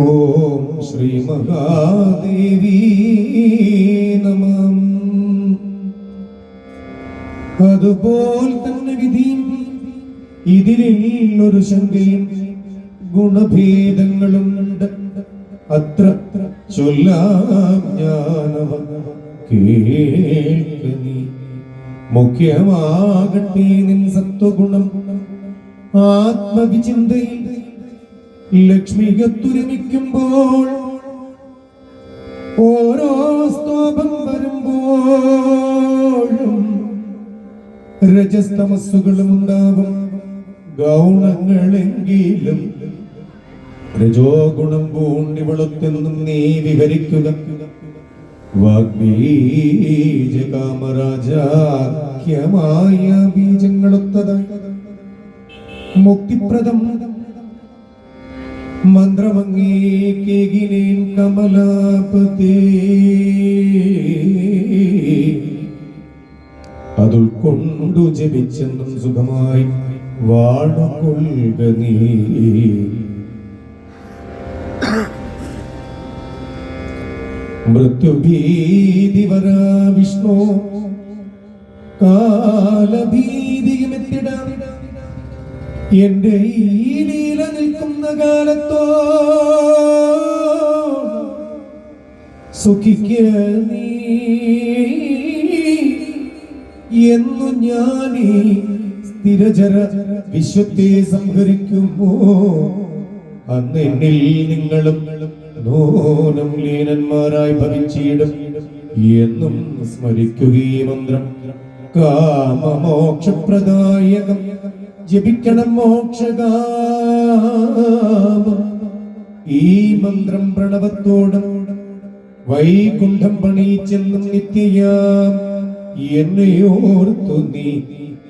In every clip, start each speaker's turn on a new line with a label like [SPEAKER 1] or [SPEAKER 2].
[SPEAKER 1] ഓം ശ്രീ മഹാദേവി നമം. അതുപോലെ തന്നെ വിധിയും ഇതിലിൽ ഒരു ശങ്കയും ഗുണഭേദങ്ങളും അത്ര ചൊല്ലാം ഞാനവ കേൾക്ക നീ മുഖ്യമാകട്ടെ നിൻ സത്വഗുണം. ആത്മവിചിന്തയിൽ ലക്ഷ്മികത്തുരമിക്കുമ്പോൾ ഓരോ സ്തോപം വരുമ്പോഴും രജസ്തമസ്സുകളും ഉണ്ടാവും. ഗൗണങ്ങളെങ്കിലും രജോ ഗുണം നിന്നും നീ വിഹരിക്കുക. വാഗ്ബീജകാമരാജാഖ്യമായ ബീജങ്ങളൊത്തതായി. മുക്തിപ്രദം മന്ത്രമങ്ങേകിനേൻ കമലാപതേ. അതുൾക്കൊണ്ടു ജപിച്ചെന്നും സുഖമായി വാണുകൊള്ളുക നീ. മൃത്യുഭീതി വരാ വിഷ്ണു. കാലഭീതിയുമെത്തിടാം എന്റെ ഈ ലീല നിൽക്കുന്ന കാലത്തോ സുഖിക്ക നീ എന്നു ഞാനീ സ്ഥിരചര വിശ്വത്തെ സംഹരിക്കുമ്പോ അന്ന് എന്നിൽ നിങ്ങളും നോനും ലീനന്മാരായി ഭവിച്ചിടും. എന്നും സ്മരിക്കുകയും മന്ത്രം. കാമമോക്ഷപ്രദായകം ജപിക്കണം മോക്ഷകാമ. ഈ മന്ത്രം പ്രണവത്തോടും വൈകുണ്ഠം പണിച്ചെന്നും നിത്യയാം. എന്നെയോർത്തു നീ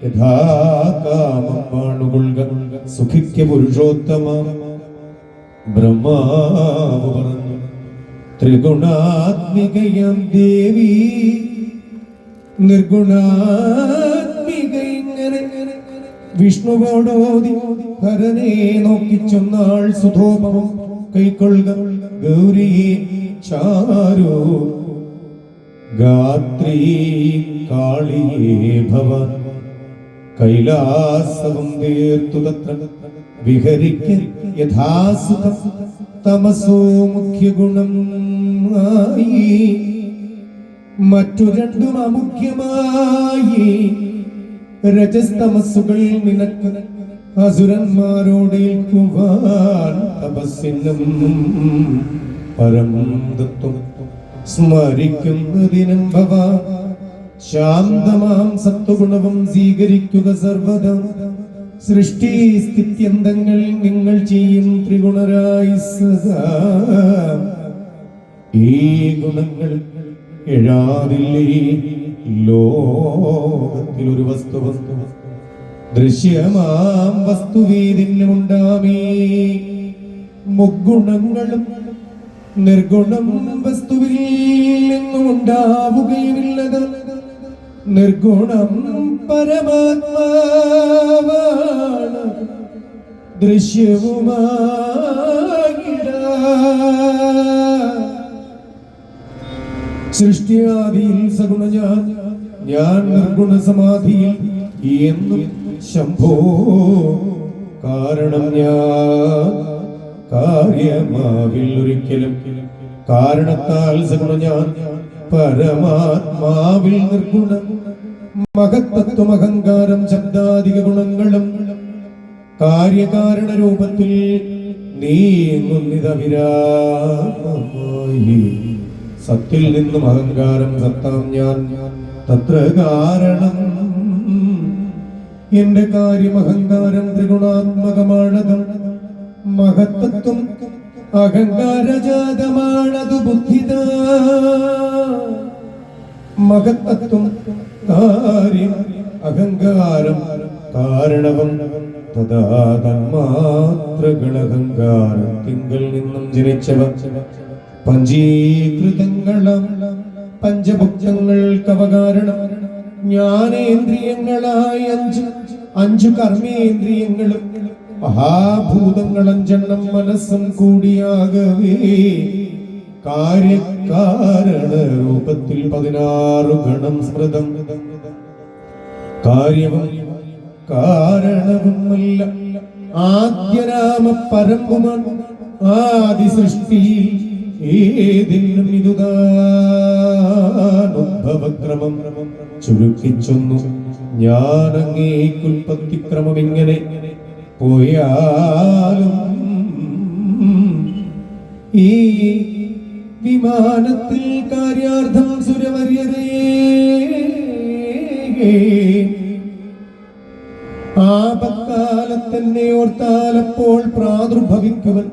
[SPEAKER 1] യഥാകാമം പാണുകൊള്ളുക സുഖിക്ക പുരുഷോത്തമ. ബ്രഹ്മാവ് പറഞ്ഞു ത്രിഗുണാത്മികയം ദേവി. നിർഗുണാത്മിക ഇങ്ങനെ വിഷ്ണുവോടോതി ഹരനെ നോക്കി ചൊന്നാൾ സുധോപവും കൈക്കൊള്ളുക. ഗൗരി ചാരോ ഗാത്രി കാളിയേ ഭവ. കൈലാസവും തീർത്തു തത്ര വിഹരിക്ക യഥാസുഖം. തമസോ മുഖ്യ ഗുണം മറ്റു രണ്ടും അമുഖ്യമായി. രജസ്തമസ്സുകൾ നിനക്ക് അസുരന്മാരോട് ഏൽക്കുവാൻ തപസ്സിനും പരം തത്വം സ്മരിക്കുന്നതിനും ഭവ. ശാന്തമാം സത്വഗുണവും സ്വീകരിക്കുക സർവത സൃഷ്ടി സ്ഥിത്യന്തങ്ങൾ നിങ്ങൾ ചെയ്യും ത്രിഗുണരായി സദാ ഈ ഗുണങ്ങൾ എഴാതില്ലേ? ലോകത്തിൽ ഒരു വസ്തു വസ്തു. ദൃശ്യമാം വസ്തുവേദിനുണ്ടാമേ മുഗുണങ്ങളും നിർഗുണം വസ്തുവിൽ നിന്നും ഉണ്ടാവുകയുമില്ലത്. നിർഗുണം പരമാത്മാവാണ്. ദൃശ്യവുമായിട സൃഷ്ടിയാദിയിൽ സഗുണ ഞാൻ ഞാൻ നിർഗുണ സമാധിയിൽ എന്നും ശംഭോ. കാരണം ഞാൻ കാര്യമാവിൽ ഒരിക്കലും കാരണത്താൽ സഗുണ ഞാൻ പരമാത്മാവിൽ നിർഗുണ. മഹത്തത്വമഹങ്കാരം ശബ്ദാധിക ഗുണങ്ങളും കാര്യകാരണ രൂപത്തിൽ നീങ്ങുന്നിതവിരാമമായി സത്തിൽ നിന്നും അഹങ്കാരം സത്താം ഞാൻ. തത്ര കാരണം എന്റെ കാര്യം അഹങ്കാരം ത്രിഗുണാത്മകമാണത് മഹത്തത്വം അഹങ്കാരജാതമാണതു ബുദ്ധിത മഹത്തത്വം കാര്യം അഹങ്കാരം കാരണവും തഥാ തന്മാത്രകൾ തിങ്കൾ നിന്നും ജനിച്ചവ. പഞ്ചീകൃതങ്ങളും പഞ്ചഭുക്തങ്ങൾക്ക് അവകാരണം ജ്ഞാനേന്ദ്രിയങ്ങളായ അഞ്ചു അഞ്ചു കർമ്മേന്ദ്രിയങ്ങളും മഹാഭൂതങ്ങളഞ്ചെണ്ണം മനസ്സും കൂടിയാകവേ. കാര്യകാരണ രൂപത്തിൽ പതിനാറു ഗണം സ്മൃതം. കാര്യവും കാരണവുമല്ല. ആദ്യരാമ പരമ്പുമാണ് ആദി സൃഷ്ടിയിൽ ഏതിനും ഇതുതാനുഭവക്രമം ചുരുക്കിച്ചൊന്നു ഞാൻ അങ്ങേക്കുൽപത്തിക്രമം ഇങ്ങനെ പോയാലും ഈ വിമാനത്തിൽ കാര്യാർത്ഥം സുരവര്യതയേ ആപക്കാലത്തെന്നെ ഓർത്താലപ്പോൾ പ്രാദുർഭവിക്കുവൻ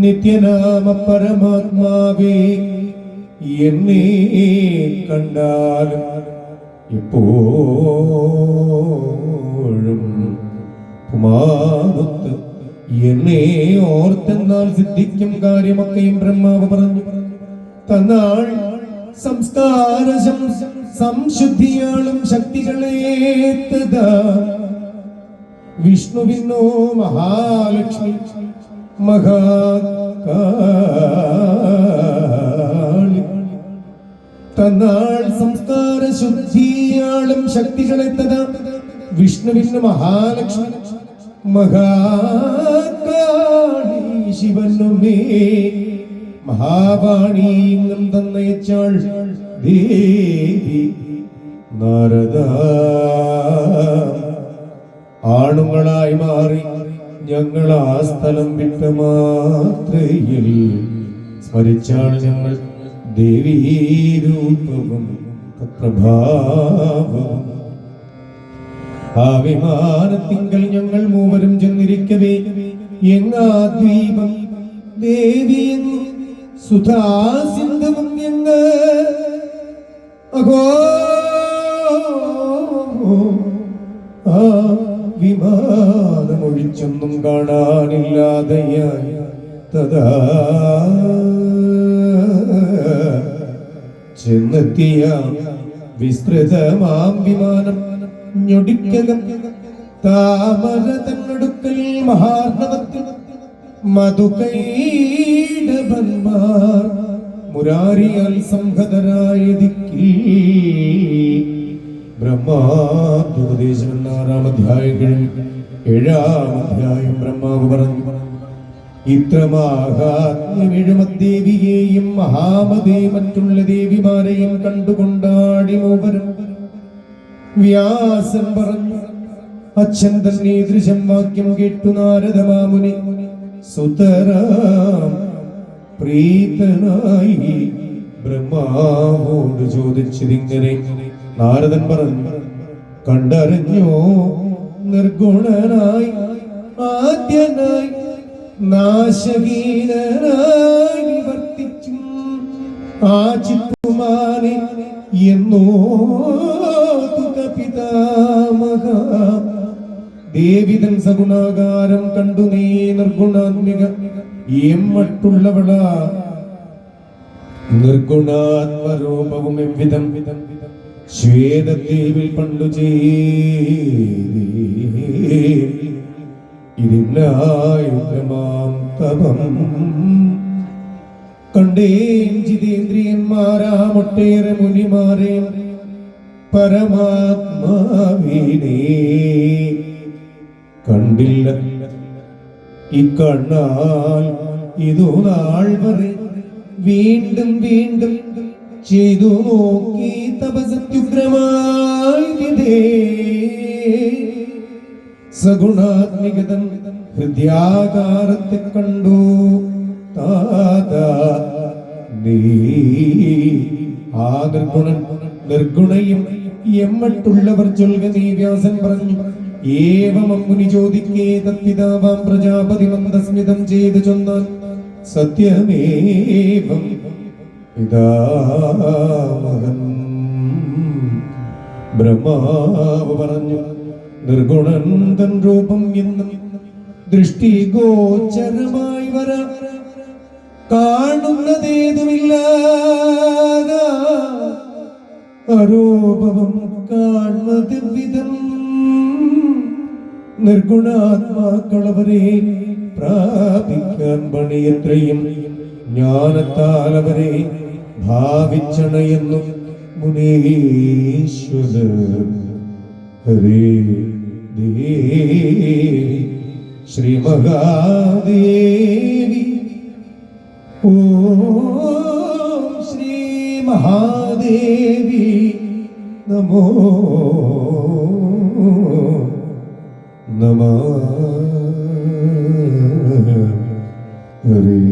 [SPEAKER 1] നിത്യനാമ പരമാത്മാവേ എന്നെ കണ്ടാലും ഇപ്പോഴും ഉമാമത്ത് എന്നെ ഓർത്തെന്നാൽ സിദ്ധിക്കും കാര്യമൊക്കെയും ബ്രഹ്മാവ് പറഞ്ഞു. തന്നാൾ സംസ്കാര സംശുദ്ധിയാളും ശക്തികളേത്തത വിഷ്ണുവിനോ മഹാലക്ഷ്മി മഹാകാളി തന്നാൾ സംസ്കാര ശുദ്ധിയാളും ശക്തികളെ തഥാ വിഷ്ണുവിന് മഹാലക്ഷ്മി. മഹാകാളി ശിവനുമേ മഹാവാണിയും തന്നയച്ചാൾ ദേവി നാരദ. ആണുങ്ങളായി മാറി ഞങ്ങൾ ആ സ്ഥലം വിട്ട മാത്രയിൽ സ്മരിച്ചാണ് ഞങ്ങൾ ദേവീരൂപവും പ്രഭാവവും ആ വിമാനത്തിങ്കൽ ഞങ്ങൾ മൂവരും ചെന്നിരിക്കവേ. എങ്ങാ ദ്വീപം? ദേവിയെന്നും സുധാസിന്ധവും എങ്ങ് അഹോ ആ വിമാനമൊഴിച്ചൊന്നും കാണാനില്ലാതെയായി. തഥാ ചെന്നെത്തിയ വിസ്തൃതമാം വിമാനം ഞൊടിക്കകം താമര തന്നടുക്കൽ മഹാർണവത്തിൽ മധുകൈടഭന്മാർ മുരാരിയാൽ സംഹതരായ ദിക്കിൽ ബ്രഹ്മാദ്യോപദേശം ആറാം അധ്യായം ഏഴാം അധ്യായം ബ്രഹ്മാവ് പറഞ്ഞു ഇത്ര മാഹാത്മ്യമെഴുമദ്ദേവിയെയും മഹാമതേ മറ്റുള്ള ദേവിമാരെയും കണ്ടുകൊണ്ടാടി മൂവരും. വ്യാസൻ പറഞ്ഞു അച്ഛൻ തന്നെ ദൃശം വാക്യം കേട്ടു നാരദമാമുനി സുതരാം പ്രീതനായി ബ്രഹ്മാവോട് ചോദിച്ചതിങ്ങനെ നാരദൻ പറഞ്ഞു കണ്ടറിഞ്ഞോ? നിർഗുണനായി ആദ്യനായി നാശഹീനനായി ആ ആചിത്തുമാനെ എന്നോ പിതാമഹ ദേവിതൻ സഗുണാകാരം കണ്ടു നീ നിർഗുണാത്മിക എമ്മട്ടുള്ളവള നിർഗുണാത്മരൂപവും എവിധം? വിധം വിധം ശ്വേതദ്വീപിൽ പണ്ടു ചെയ്തേ. ഇതിനായുഗ്രമാം തപം. കണ്ടേം ജിതേന്ദ്രിയന്മാരാം ഒട്ടേറെ മുനിമാരെ പരമാത്മാവിനെ കണ്ടില്ല. ഇക്കണ്ണാൽ ഇതോ നാൾ വരെ വീണ്ടും വീണ്ടും ചെയ്തു നോക്കി തപസത്യുഗ്രമായി വിധേ സഗുണാത്മികതൻ ഹൃദയാകാരത്തെ കണ്ടു. താത നീ നിർഗുണയും എമ്മട്ടുള്ളവർ ചൊൽക നീ വ്യാസൻ പറഞ്ഞു. ഏവം അമ്മുനി ചോദിക്കേ തത്പിതാവാം പ്രജാപതി മന്ദസ്മിതം ചെയ്തു ചൊന്നാൽ സത്യമേവം പിതാമഹൻ ബ്രഹ്മാവ് പറഞ്ഞു നിർഗുണന്തൻ രൂപം എന്നും ദൃഷ്ടി ഗോചരമായി വര. കാണുന്നതേതുമില്ല ആരോപവം കാണുന്നത് വിധം നിർഗുണാത്മാക്കളവരെ പ്രാപിക്കാൻ പണിയത്രയും ജ്ഞാനത്താൽ അവരെ ഭാവിച്ചണയുന്നു മുനീശ്വര. ഹരേ ദേവി ശ്രീമഹാദേവി ഓ ശ്രീ മഹാദേവി നമോ നമ. ഹരേ